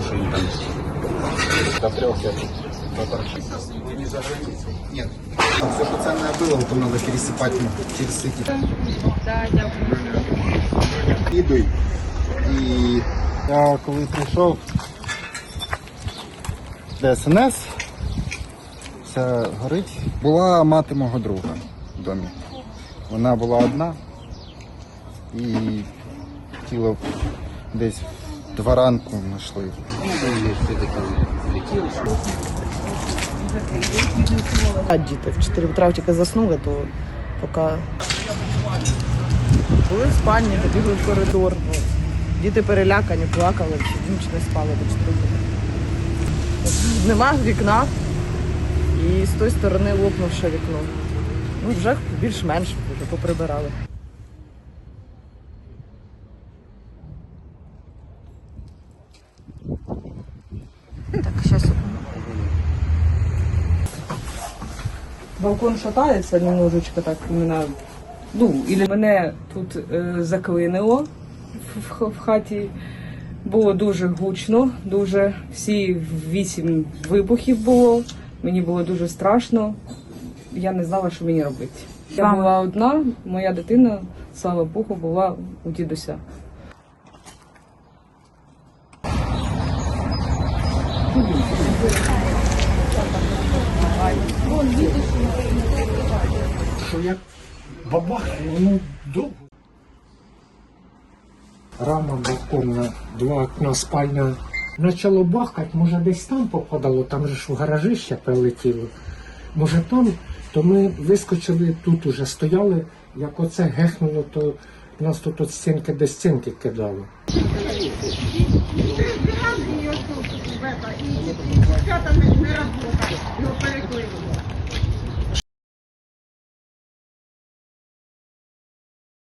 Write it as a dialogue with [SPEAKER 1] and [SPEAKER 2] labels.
[SPEAKER 1] что они там до трех я тут поторчу. Ты не заграницей?
[SPEAKER 2] Нет. Все пацанное было, вот надо пересыпать ну, через эти.
[SPEAKER 3] Да, дякую.
[SPEAKER 2] Ідуй. І я коли прийшов ДСНС, це горить. Була мати мого друга в домі. Вона була одна і тіло десь в два ранку знайшли.
[SPEAKER 4] А діти в 4 утра тільки заснули, то поки були в спальні, побігли в коридор. Діти перелякані, плакали, чи не спали до 4 утра. Нема вікна і з тої сторони лопнувше вікно. Ну, вже більш-менш вже поприбирали.
[SPEAKER 3] Так, сейчас.
[SPEAKER 4] Балкон шатається немножечко так іменно. Ну, і мене тут е, заклинило в, в, в хаті. Було дуже гучно, дуже всі вісім вибухів було. Мені було дуже страшно. Я не знала, що мені робити. Я була одна, моя дитина, слава Богу, була у дідуся.
[SPEAKER 5] Що як бабах, воно довго. Рама балконна, два окна спальня. Почало бахкати, може десь там попадало, там же ж в гаражі ще прилетіло. Може там, то ми вискочили тут уже стояли, як оце гехнуло, то нас тут от стінки до стінки кидало.
[SPEAKER 6] Його перекрили.